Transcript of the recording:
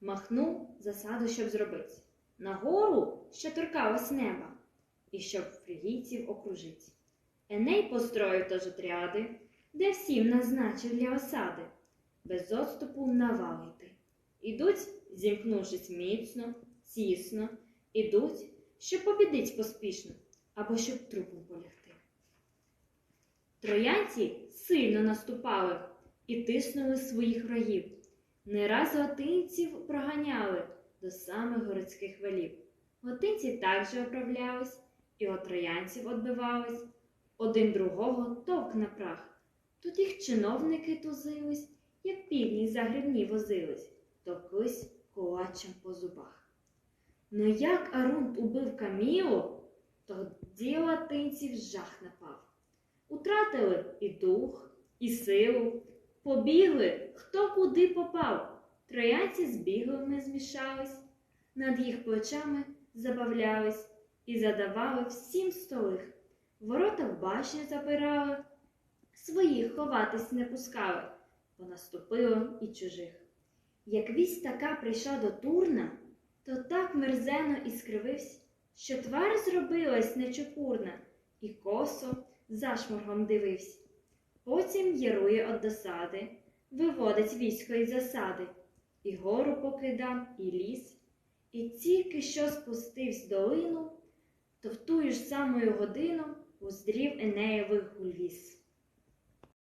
махнув засаду, щоб зробить. Нагору, що торкалось неба, і щоб фрігійців окружить. Еней построїв тож отряди, де всім назначив для осади, без отступу навал йти. Ідуть, зімкнувшись міцно, тісно, ідуть, щоб побідить поспішно, або щоб трупом полягти. Троянці сильно наступали і тиснули своїх врагів. Не раз готинців проганяли до самих городських валів. Готинці також оправлялись і от троянців отбивались, один другого товк на прах. Тут їх чиновники тузились, як півні загрібні возились, товклись кулачем по зубах. Но як Арунт убив Камілу, тоді латинців жах напав. Утратили і дух, і силу, побігли, хто куди попав. Троянці з біглими змішались, над їх плечами забавлялись і задавали всім столих. Ворота в башні запирали, своїх ховатись не пускали, понаступило і чужих. Як вість така прийшла до Турна, то так мерзено і скривився, що твар зробилась нечепурна, і косо зашморгом дивився. Потім ярує од досади, виводить військо із засади, і гору покидав, і ліс, і тільки що спустивсь долину, то в тую ж самою годину уздрів Енеєвих гульвіс.